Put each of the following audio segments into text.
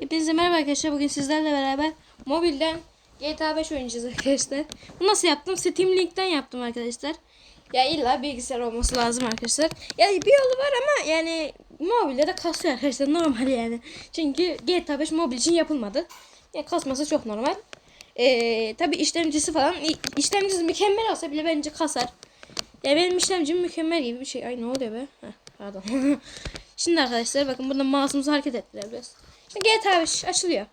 Hepinize merhaba arkadaşlar. Bugün sizlerle beraber mobilden GTA 5 oynayacağız arkadaşlar. Bu nasıl yaptım? Steam Link'ten yaptım arkadaşlar. Ya illa bilgisayar olması lazım arkadaşlar. Yani bir yolu var ama yani mobilde de kasıyor arkadaşlar normal yani. Çünkü GTA 5 mobil için yapılmadı. Ya kasması çok normal. Ee, tabi işlemcisi falan işlemcisi mükemmel olsa bile bence kasar. Ya benim işlemcim mükemmel gibi bir şey. Ay ne oluyor be? Heh, pardon. Şimdi arkadaşlar bakın burada mouse'umuzu hareket ettirebiliyoruz. GTA 5 açılıyor.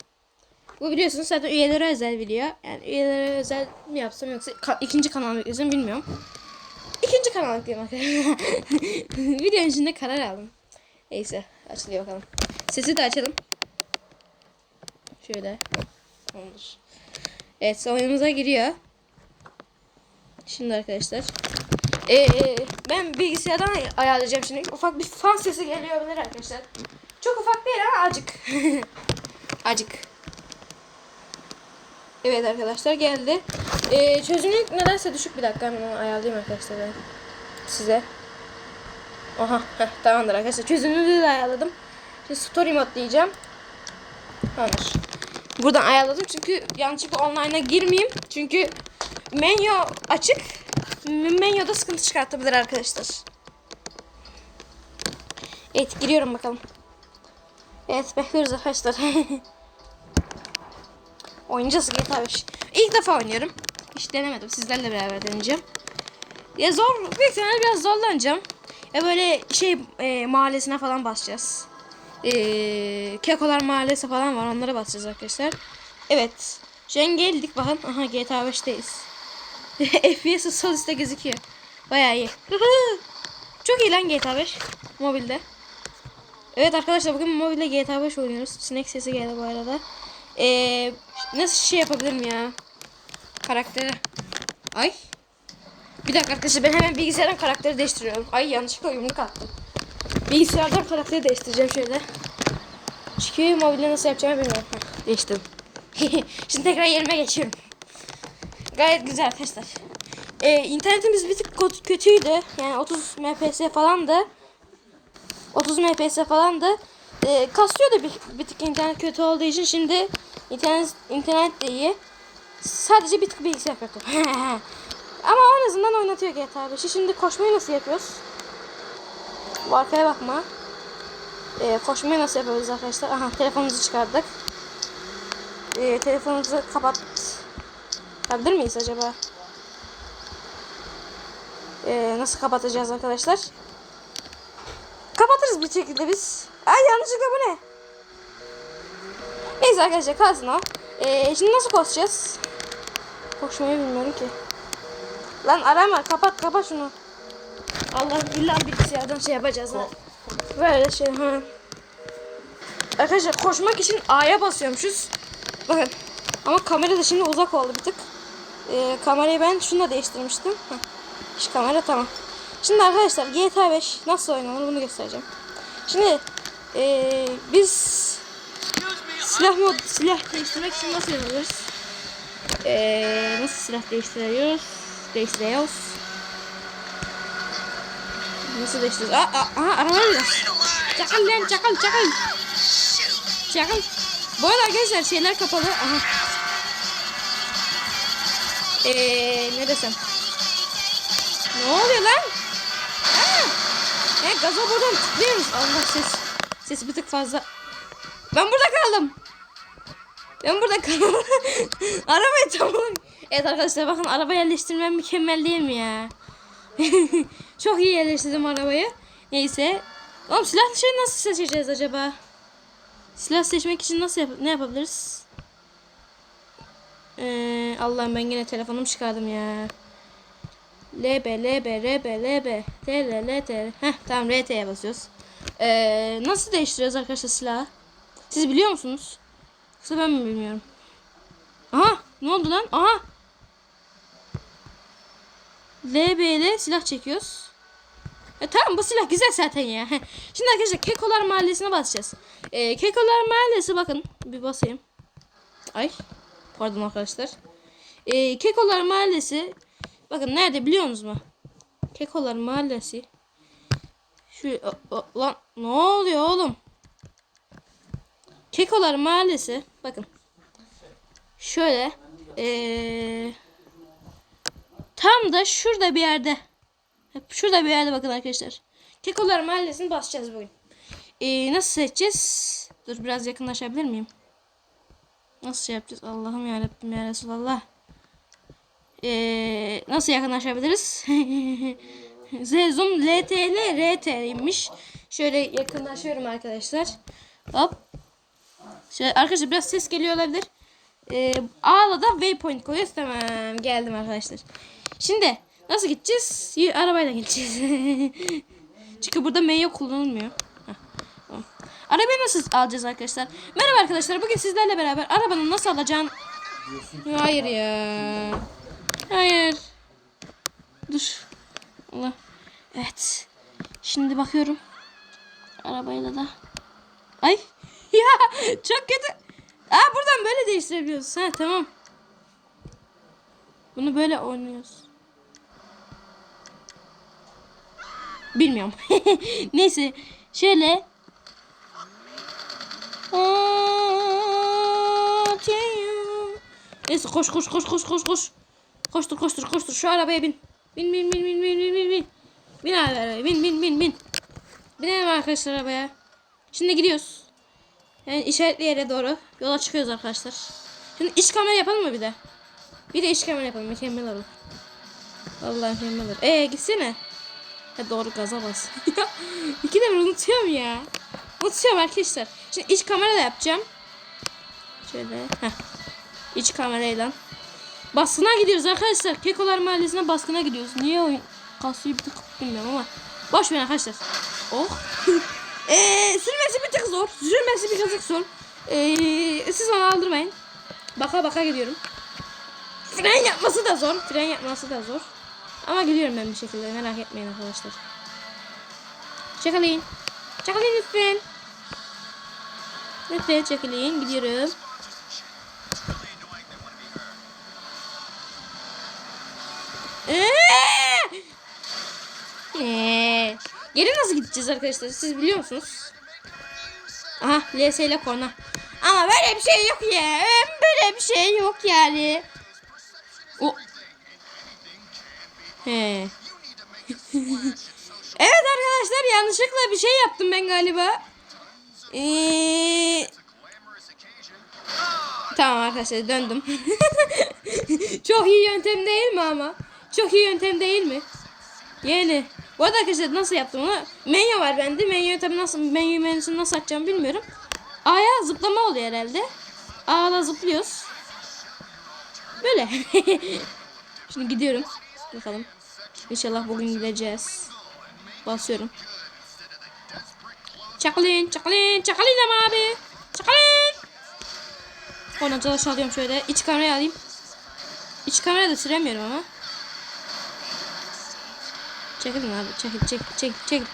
Bu biliyorsunuz zaten üyelere özel video. Yani üyelere özel mi yapsam yoksa ka- ikinci kanal mı yüklesem bilmiyorum. İkinci kanal yükleyeyim arkadaşlar. Videonun içinde karar aldım. Neyse açılıyor bakalım. Sesi de açalım. Şöyle. Tamamdır. Evet oyunumuza giriyor. Şimdi arkadaşlar. Ee, ben bilgisayardan ay- ayarlayacağım şimdi. Ufak bir fan sesi geliyor olabilir arkadaşlar. Çok ufak değil ama acık. acık. Evet arkadaşlar geldi. Ee, çözünürlük nedense düşük bir dakika hemen onu ayarlayayım arkadaşlar ben size. Aha heh, tamamdır arkadaşlar çözünürlüğü de ayarladım. Şimdi story mode diyeceğim. Tamamdır. Buradan ayarladım çünkü yanlışlıkla online'a girmeyeyim. Çünkü menü açık. Menüde sıkıntı çıkartabilir arkadaşlar. Evet giriyorum bakalım. Evet bekliyoruz arkadaşlar. Oynayacağız GTA 5. İlk defa oynuyorum. Hiç denemedim. Sizlerle beraber deneyeceğim. Ya zor. Büyük ihtimalle biraz zorlanacağım. Ya böyle şey e, mahallesine falan basacağız. E, Kekolar mahallesi falan var. Onlara basacağız arkadaşlar. Evet. Şu an geldik bakın. Aha GTA 5'teyiz. FPS sol üstte gözüküyor. Bayağı iyi. Çok iyi lan GTA 5 mobilde. Evet arkadaşlar bugün mobilde GTA 5 oynuyoruz. Sinek sesi geldi bu arada. Ee, nasıl şey yapabilirim ya? Karaktere. Ay. Bir dakika arkadaşlar ben hemen bilgisayardan karakteri değiştiriyorum. Ay yanlışlıkla yumruk attım. Bilgisayardan karakteri değiştireceğim şöyle. Çünkü mobilde nasıl yapacağımı bilmiyorum. Heh, değiştim. Şimdi tekrar yerime geçiyorum. Gayet güzel arkadaşlar. Ee, internetimiz bir tık kö- kötüydü. Yani 30 mpс falandı. 30 mpс falandı. Ee, kasıyordu bir, bir tık internet kötü olduğu için şimdi internet internet de iyi. Sadece bir tık bilgisayar kötü. Ama en azından oynatıyor GTA 5'i. Şimdi koşmayı nasıl yapıyoruz? Bu bakma. Ee, koşmayı nasıl yapıyoruz arkadaşlar? Aha telefonumuzu çıkardık. Ee, telefonumuzu kapat. Yapabilir miyiz acaba? Ee, nasıl kapatacağız arkadaşlar? Bir şekilde biz. Ay yanlışlıkla bu ne? Neyse arkadaşlar kalsın o. Ee, şimdi nasıl koşacağız? Koşmayı bilmiyorum ki. Lan arama kapat kapat şunu. Allah billahi bilgisayardan şey yapacağız ha. Böyle şey ha. Arkadaşlar koşmak için A'ya basıyormuşuz. Bakın. Ama kamera da şimdi uzak oldu bir tık. Ee, kamerayı ben şununla değiştirmiştim. Heh. Şu kamera tamam. Şimdi arkadaşlar GTA 5 nasıl oynanır bunu göstereceğim. Şimdi ee, biz silah mod silah değiştirmek için nasıl yapıyoruz? Ee, nasıl silah değiştiriyoruz? Değiştiriyoruz. Nasıl değiştiriyoruz? Aa, aa, aha araba geliyor. Çakal lan çakal çakal. Çakal. Bu arada arkadaşlar şeyler kapalı. Aha. Ee, ne desem? Ne oluyor lan? He gaza buradan tıklıyoruz. Allah ses. Ses bir tık fazla. Ben burada kaldım. Ben burada kaldım. Arabayı tamam. Evet arkadaşlar bakın araba yerleştirmem mükemmel değil mi ya? Çok iyi yerleştirdim arabayı. Neyse. Oğlum silah şey nasıl seçeceğiz acaba? Silah seçmek için nasıl yap ne yapabiliriz? Ee, Allah'ım ben yine telefonumu çıkardım ya. LB, LB, RB, LB, TL, LT. Heh tamam RT'ye basıyoruz. Ee, nasıl değiştiriyoruz arkadaşlar silahı? Siz biliyor musunuz? Yoksa ben mi bilmiyorum? Aha ne oldu lan? Aha. LB ile silah çekiyoruz. E tamam bu silah güzel zaten ya. Şimdi arkadaşlar Kekolar Mahallesi'ne basacağız. Ee, Kekolar Mahallesi bakın bir basayım. Ay pardon arkadaşlar. Ee, Kekolar Mahallesi bakın nerede biliyor musunuz mu? Kekolar Mahallesi. Şu o- o- lan ne oluyor oğlum? Kekolar Mahallesi. Bakın. Şöyle. Ee, tam da şurada bir yerde. Şurada bir yerde bakın arkadaşlar. Kekolar Mahallesi'ni basacağız bugün. Ee, nasıl seçeceğiz? Dur biraz yakınlaşabilir miyim? Nasıl şey yapacağız? Allah'ım ya Rabbim ya Resulallah. Ee, nasıl yakınlaşabiliriz? Z zoom LTL RT'ymiş. Şöyle yakınlaşıyorum arkadaşlar. Hop. Şöyle arkadaşlar biraz ses geliyor olabilir. Ee, A'la da waypoint koyuyoruz. Tamam geldim arkadaşlar. Şimdi nasıl gideceğiz? Y- Arabayla gideceğiz. Çünkü burada menü kullanılmıyor. Tamam. Arabayı nasıl alacağız arkadaşlar? Merhaba arkadaşlar. Bugün sizlerle beraber arabanın nasıl alacağını... Hayır ya. Hayır. Dur. Allah. Evet. Şimdi bakıyorum. Arabayla da. Ay. Ya çok kötü. Aa buradan böyle değiştirebiliyoruz. Ha tamam. Bunu böyle oynuyoruz. Bilmiyorum. Neyse. Şöyle. Neyse koş koş koş koş koş koş. Koştur koştur koştur şu arabaya bin. Bin bin bin bin bin bin bin bin. Bin arabaya bin bin bin bin. Binelim arkadaşlar arabaya. Şimdi gidiyoruz. Yani işaretli yere doğru yola çıkıyoruz arkadaşlar. Şimdi iç kamera yapalım mı bir de? Bir de iç kamera yapalım mükemmel olur. Vallahi mükemmel olur. Ee gitsene. Ha doğru gaza bas. İki de unutuyorum ya. Unutuyorum arkadaşlar. Şimdi iç kamera da yapacağım. Şöyle. Heh. İç kamerayla. Baskına gidiyoruz arkadaşlar. Kekolar Mahallesi'ne baskına gidiyoruz. Niye oyun kasıyı bir tık bilmiyorum ama. Boş verin arkadaşlar. Oh. Eee sürmesi bir tık zor. Sürmesi bir tık zor. Eee siz onu aldırmayın. Baka baka gidiyorum. Fren yapması da zor. Fren yapması da zor. Ama gidiyorum ben bir şekilde. Merak etmeyin arkadaşlar. Çakalayın. Çakalayın lütfen. Lütfen çakalayın. Gidiyorum. Eee. Geri nasıl gideceğiz arkadaşlar? Siz biliyor musunuz? Aha LS ile korna. Ama böyle bir şey yok ya. Böyle bir şey yok yani. O. He. evet arkadaşlar yanlışlıkla bir şey yaptım ben galiba. Ee, tamam arkadaşlar döndüm. Çok iyi yöntem değil mi ama? Çok iyi yöntem değil mi? Yani bu arada arkadaşlar nasıl yaptım onu? Menü var bende. Menüyü tabii nasıl menü menüsünü nasıl açacağım bilmiyorum. A'ya zıplama oluyor herhalde. A'la zıplıyoruz. Böyle. Şimdi gidiyorum. Bakalım. İnşallah bugün gideceğiz. Basıyorum. Çakalin, çakalin, çakalin ama abi. Çakalin. Oradan çalış alıyorum şöyle. İç kamerayı alayım. İç kamerayı da süremiyorum ama. Çekilin abi. Çekil, çekil, çekil, çekil.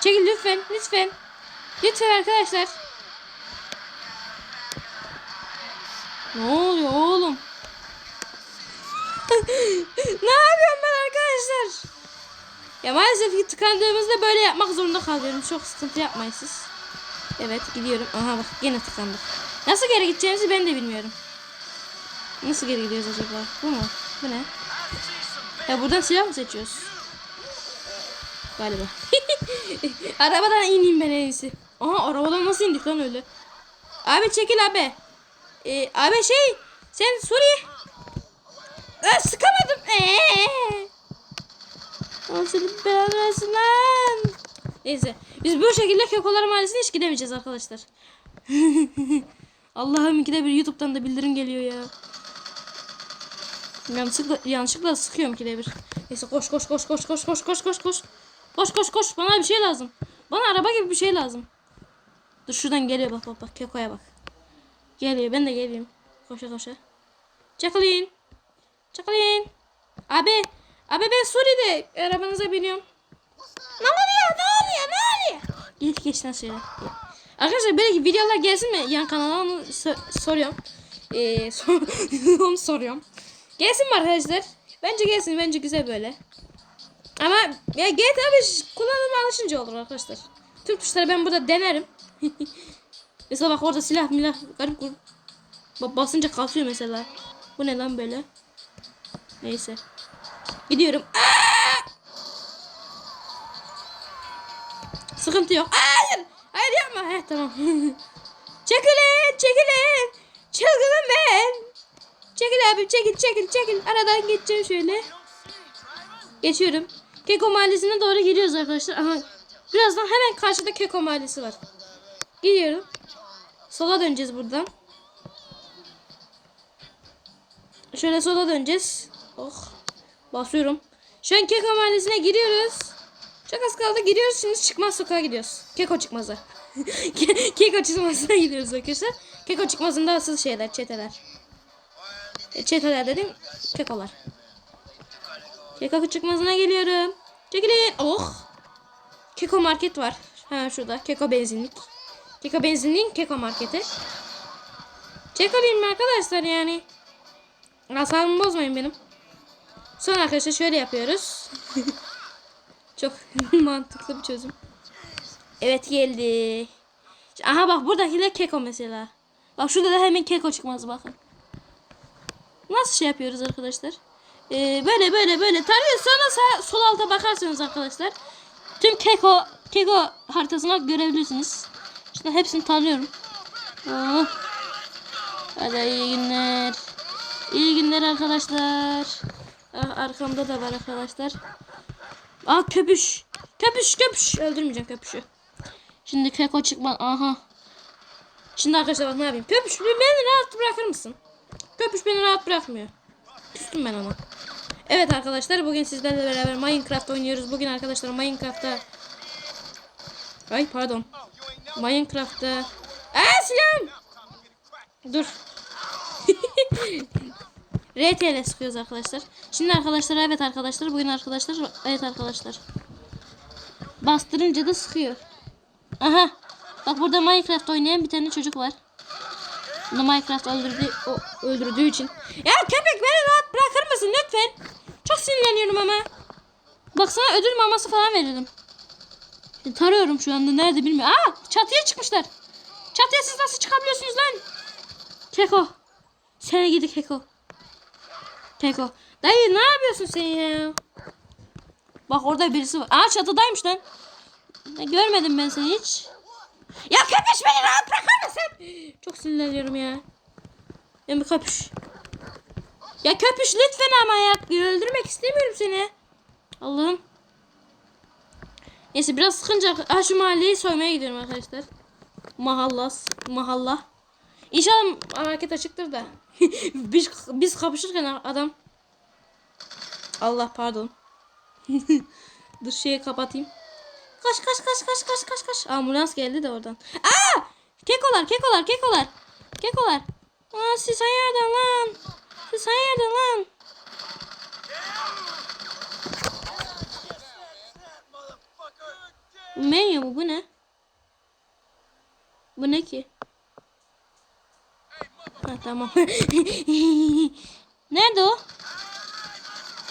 Çekil lütfen, lütfen. Lütfen arkadaşlar. Ne oluyor oğlum? ne yapıyorum ben arkadaşlar? Ya maalesef ki tıkandığımızda böyle yapmak zorunda kalıyorum. Çok sıkıntı yapmayın siz. Evet gidiyorum. Aha bak yine tıkandık. Nasıl geri gideceğimizi ben de bilmiyorum. Nasıl geri gidiyoruz acaba? Bu mu? Bu ne? Ya buradan silah mı seçiyoruz? Galiba. Arabadan ineyim ben en iyisi. Aha arabadan nasıl indik lan öyle? Abi çekil abi. Ee, abi şey sen Suriye. Aa, sıkamadım. Eee. Nasıl belanı lan? Neyse. Biz bu şekilde Kekolar Mahallesi'ne hiç gidemeyeceğiz arkadaşlar. Allah'ım ikide bir YouTube'dan da bildirim geliyor ya. Yanlışlıkla, yanlışlıkla sıkıyorum ikide bir. Neyse koş koş koş koş koş koş koş koş koş. Koş koş koş bana bir şey lazım. Bana araba gibi bir şey lazım. Dur şuradan geliyor bak bak bak Keko'ya bak. Geliyor ben de geleyim. Koşa koşa. Jacqueline. Jacqueline. Abi. Abi ben Suriye'de arabanıza biniyorum. Ne oluyor? Ne oluyor? Ne oluyor? Geç geç lan şöyle. Arkadaşlar böyle videolar gelsin mi yan kanala onu so- soruyorum. Ee, sor- onu soruyorum. Gelsin mi arkadaşlar? Bence gelsin. Bence güzel böyle. Ama ya GTA 5 kullanıma alışınca olur arkadaşlar. Tüm tuşları ben burada denerim. Mesela bak orada silah milah garip grup. Bak basınca kasıyor mesela. Bu ne lan böyle? Neyse. Gidiyorum. Aa! Sıkıntı yok. Hayır. Hayır yapma. Heh, tamam. çekilin. Çekilin. Çılgınım ben. Çekil abi çekil çekil çekil. Aradan geçeceğim şöyle. Geçiyorum. Keko Mahallesi'ne doğru gidiyoruz arkadaşlar. Aha. Birazdan hemen karşıda Keko Mahallesi var. Gidiyorum. Sola döneceğiz buradan. Şöyle sola döneceğiz. Oh. Basıyorum. Şu an Keko Mahallesi'ne giriyoruz. Çok az kaldı giriyoruz. Şimdi çıkmaz sokağa gidiyoruz. Keko çıkmazı. Ke- Keko çıkmazına gidiyoruz arkadaşlar. Keko çıkmazında asıl şeyler, çeteler. E, Çeteler dedim, kekolar. Keko çıkmazına geliyorum. Çekilin. Oh. Keko market var. Hemen şurada. Keko benzinlik. Keko benzinliğin Keko marketi. Çekoliyim arkadaşlar yani. Asabımı bozmayın benim. Sonra arkadaşlar şöyle yapıyoruz. Çok mantıklı bir çözüm. Evet geldi. Aha bak buradakiler keko mesela. Bak şurada da hemen keko çıkmaz bakın. Nasıl şey yapıyoruz arkadaşlar? Ee, böyle böyle böyle tarıyor sonra sağ, sol alta bakarsanız arkadaşlar. Tüm keko keko haritasına görebilirsiniz. İşte hepsini tarıyorum. Oh. Hadi iyi günler. İyi günler arkadaşlar. Ah, arkamda da var arkadaşlar. Aa köpüş. Köpüş köpüş. Öldürmeyeceğim köpüşü. Şimdi keko çıkma. Aha. Şimdi arkadaşlar bak ne yapayım. Köpüş beni rahat bırakır mısın? Köpüş beni rahat bırakmıyor. Küstüm ben ona. Evet arkadaşlar bugün sizlerle beraber Minecraft oynuyoruz. Bugün arkadaşlar Minecraft'ta Ay pardon. Minecraft'ta Aa silahım. Dur. RTL sıkıyoruz arkadaşlar. Şimdi arkadaşlar evet arkadaşlar bugün arkadaşlar evet arkadaşlar. Bastırınca da sıkıyor. Aha. Bak burada Minecraft oynayan bir tane çocuk var. Bunu Minecraft öldürdü, o, öldürdüğü için. Ya köpek beni rahat bırakır mısın lütfen? Çok sinirleniyorum ama. Baksana ödül maması falan verelim. Şimdi tarıyorum şu anda nerede bilmiyorum. Aa çatıya çıkmışlar. Çatıya siz nasıl çıkabiliyorsunuz lan? Keko. Sen gidi Keko. Keko. Dayı ne yapıyorsun sen ya? Bak orada birisi var. Aa çatıdaymış lan. Görmedim ben seni hiç. Ya köpüş beni rahat bırakır mısın? Çok sinirleniyorum ya. Ya bir köpüş. Ya köpüş lütfen ama ya. Öldürmek istemiyorum seni. Allah'ım. Neyse biraz sıkınca ha, şu mahalleyi soymaya gidiyorum arkadaşlar. Mahallas. Mahalla. İnşallah market açıktır da. biz, biz kapışırken adam. Allah pardon. Dur şeyi kapatayım. Kaç kaç kaç kaç kaç kaç kaç. Ambulans geldi de oradan. Aa! Kekolar kekolar kekolar. Kekolar. Aa siz hayırdır lan? Siz hayırdır lan? Menü mu bu ne? Bu ne ki? Ha tamam. Nerede o?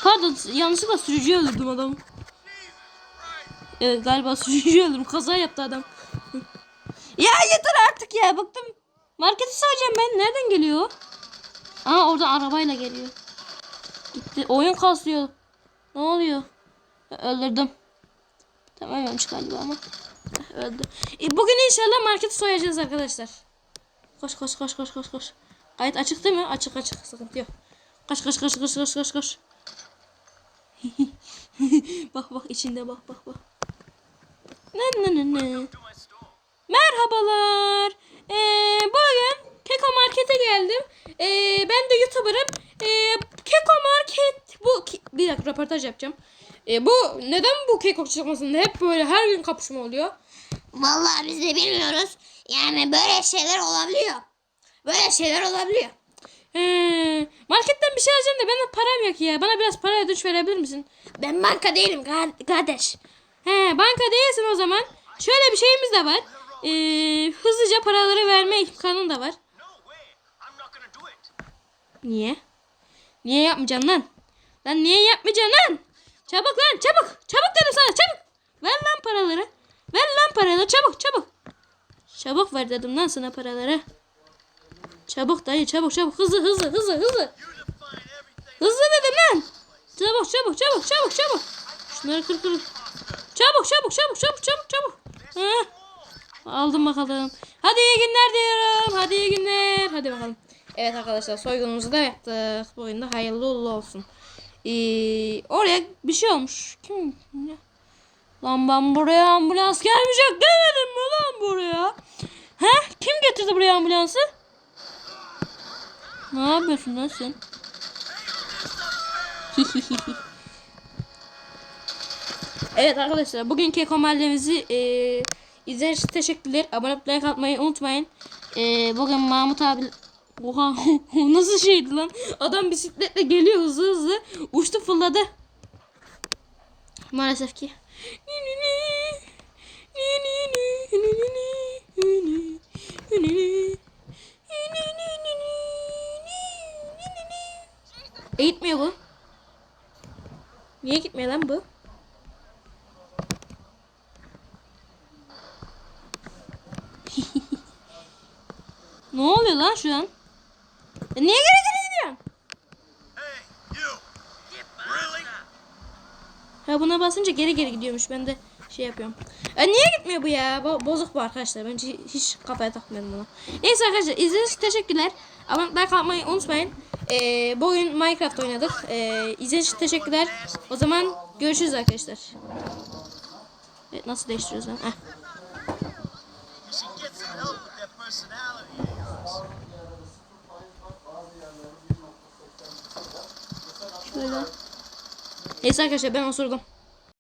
Pardon yanlışlıkla sürücüyü öldürdüm adam. Evet galiba sürücüyü öldürdüm. Kaza yaptı adam. ya yeter artık ya bıktım. Marketi sayacağım ben. Nereden geliyor? Aa orada arabayla geliyor. Gitti. Oyun kasıyor. Ne oluyor? Öldürdüm. Tamam ölmüş galiba ama. Öldü. E, bugün inşallah marketi soyacağız arkadaşlar. Koş koş koş koş koş koş. Kayıt açık değil mi? Açık açık. Sıkıntı yok. Koş koş koş koş koş koş koş. bak bak içinde bak bak bak. Ne ne ne ne. Merhabalar. Ee, bugün Keko Market'e geldim. Ee, ben de YouTuber'ım. Ee, Keko Market bu ki- bir dakika röportaj yapacağım. Ee, bu neden bu Keko çıkmasında hep böyle her gün kapışma oluyor? Vallahi biz de bilmiyoruz. Yani böyle şeyler olabiliyor. Böyle şeyler olabiliyor. Ee, marketten bir şey alacağım da benim param yok ya. Bana biraz para ödünç verebilir misin? Ben banka değilim kar- kardeş. He, banka değilsin o zaman. Şöyle bir şeyimiz de var. Ee, hızlıca paraları verme imkanın da var. Niye? Niye yapmayacaksın lan? Lan niye yapmayacaksın lan? Çabuk lan çabuk. Çabuk dedim sana çabuk. Ver lan paraları. Ver lan paraları çabuk çabuk. Çabuk ver dedim lan sana paraları. Çabuk dayı çabuk çabuk hızlı hızlı hızlı hızlı. Hızlı dedim lan. Çabuk çabuk çabuk çabuk çabuk. Şunları kır kır. Çabuk çabuk çabuk çabuk çabuk çabuk. Heh. Aldım bakalım. Hadi iyi günler diyorum. Hadi iyi günler. Hadi bakalım. Evet arkadaşlar soygunumuzu da yaptık. Bu oyunda hayırlı uğurlu olsun. Ee, oraya bir şey olmuş. Kim? Lan ben buraya ambulans gelmeyecek demedim mi lan buraya? He? Kim getirdi buraya ambulansı? Ne yapıyorsun lan sen? evet arkadaşlar bugünkü komallemizi e, izlediğiniz için teşekkürler. Abone olup like atmayı unutmayın. E, bugün Mahmut abi Oha nasıl şeydi lan? Adam bisikletle geliyor hızlı hızlı. Fırladı. Maalesef ki. E gitmiyor bu. Niye gitmiyor lan bu? ne oluyor lan şu an? E niye geri Ha buna basınca geri geri gidiyormuş. Ben de şey yapıyorum. E niye gitmiyor bu ya? Bo- bozuk bu arkadaşlar. Bence hiç kafaya takmıyorum buna. Neyse arkadaşlar izlediğiniz için teşekkürler. Abone atmayı unutmayın. Ee, bugün Minecraft oynadık. Ee, izlediğiniz için teşekkürler. O zaman görüşürüz arkadaşlar. Evet nasıl değiştiriyoruz lan? Heh. Şöyle. Neyse arkadaşlar ben osurdum.